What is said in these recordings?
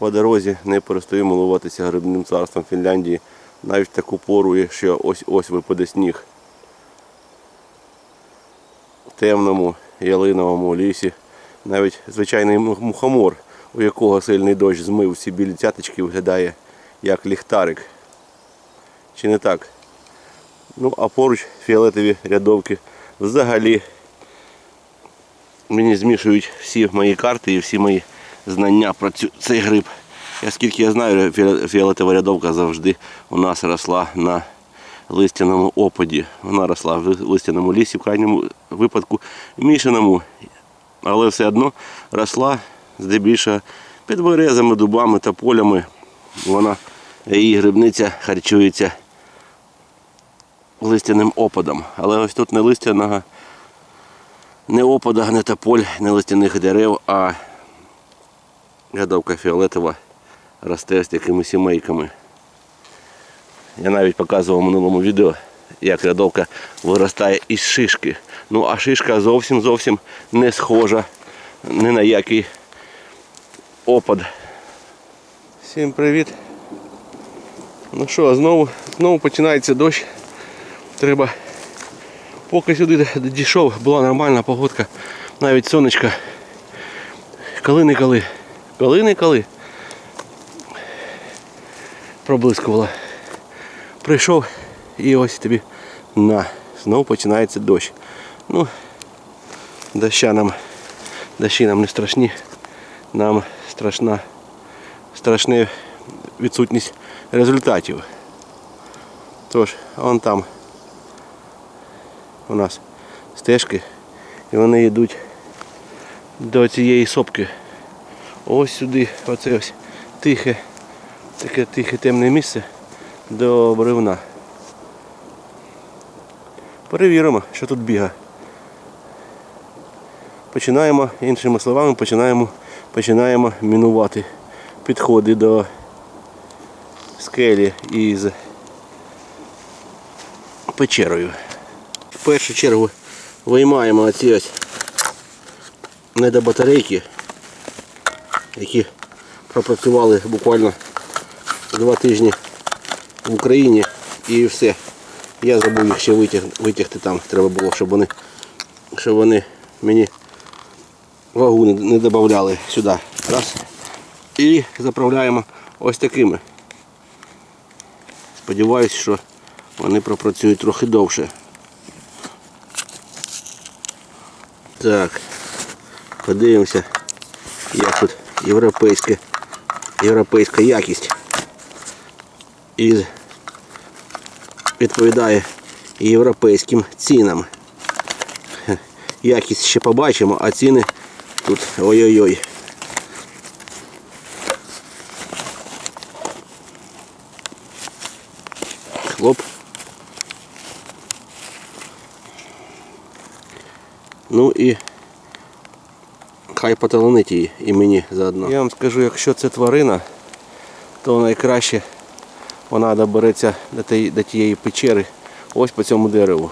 по дорозі не перестаю милуватися грибним царством Фінляндії навіть таку пору, що ось ось випаде сніг. В темному ялиновому лісі навіть звичайний мухомор, у якого сильний дощ змив всі білі цяточки, виглядає як ліхтарик. Чи не так? Ну, а поруч фіолетові рядовки взагалі мені змішують всі мої карти і всі мої знання про цю, цей гриб. Я скільки я знаю, фіол- фіолетова рядовка завжди у нас росла на листяному опаді. Вона росла в листяному лісі, в крайньому випадку мішаному. Але все одно росла здебільшого під березами, дубами та полями. Вона, її грибниця харчується листяним опадом. Але ось тут не листяного, не опада, не тополь, не листяних дерев, а рядовка фіолетова росте з такими сімейками. Я навіть показував в минулому відео, як рядовка виростає із шишки. Ну а шишка зовсім зовсім не схожа ні на який опад. Всім привіт. Ну що, знову, знову починається дощ. Треба. Поки сюди дійшов, була нормальна погодка. Навіть сонечко. Коли не коли. Коли не коли. Проблискувало. Прийшов і ось тобі на. Знову починається дощ. Ну, доща нам, дощі нам не страшні. Нам страшна, страшна відсутність результатів. Тож, вон там у нас стежки і вони йдуть до цієї сопки. Ось сюди, оце ось тихе, таке тихе темне місце до бревна. Перевіримо, що тут бігає. Починаємо, іншими словами, починаємо, починаємо мінувати підходи до скелі із печерою. В першу чергу виймаємо оці ось недобатарейки, які пропрацювали буквально два тижні в Україні і все. Я забув їх ще витяг, витягти там. Треба було, щоб вони, щоб вони мені вагу не, не додавали сюди. Раз. І заправляємо ось такими. Сподіваюсь, що вони пропрацюють трохи довше. Так, подивимося, як тут європейська, європейська якість. І відповідає європейським цінам. Якість ще побачимо, а ціни тут ой-ой-ой. Хлоп. Ну і хай поталанить її і мені заодно. Я вам скажу, якщо це тварина, то найкраще вона добереться до тієї, печери ось по цьому дереву.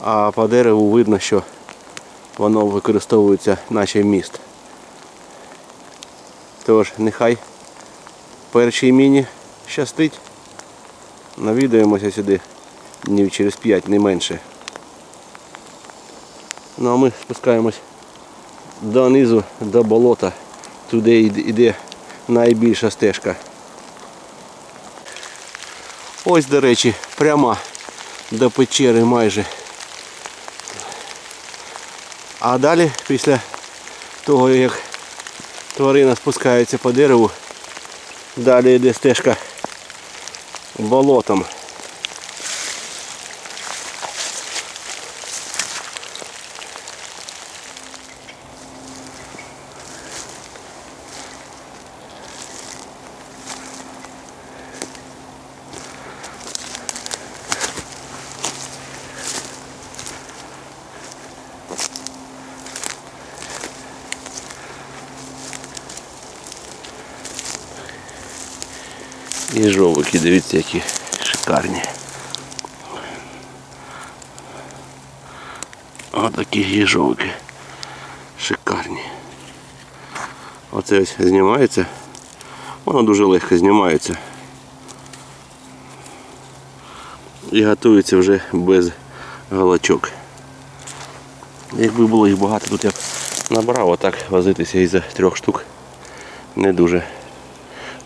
А по дереву видно, що воно використовується наче міст. Тож нехай першій міні щастить. Навідаємося сюди днів через 5, не менше. Ну а ми спускаємось донизу до болота. Туди йде найбільша стежка. Ось, до речі, пряма до печери майже. А далі, після того, як тварина спускається по дереву, далі йде стежка болотом. І жовики, дивіться, які шикарні. Отакі їжовики. Шикарні. Оце ось знімається. Воно дуже легко знімається. І готується вже без галачок. Якби було їх багато, тут я б набрав, а так возитися із трьох штук не дуже.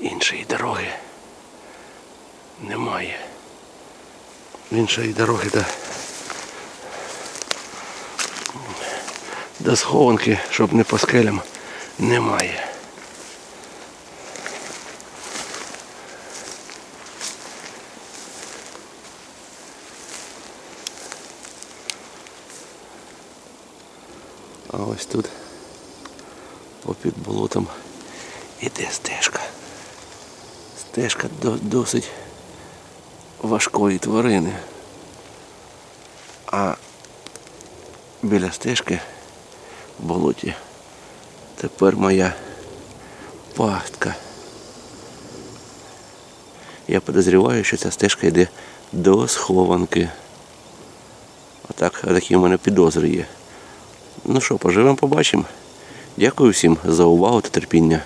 Іншої дороги немає. Іншої дороги до, до схованки, щоб не по скелям, немає. А ось тут попід болотом іде стежка. Стежка до- досить важкої тварини. А біля стежки в болоті тепер моя пастка. Я підозрюваю, що ця стежка йде до схованки. Отак, такі в мене підозри є. Ну що, поживемо, побачимо. Дякую всім за увагу та терпіння.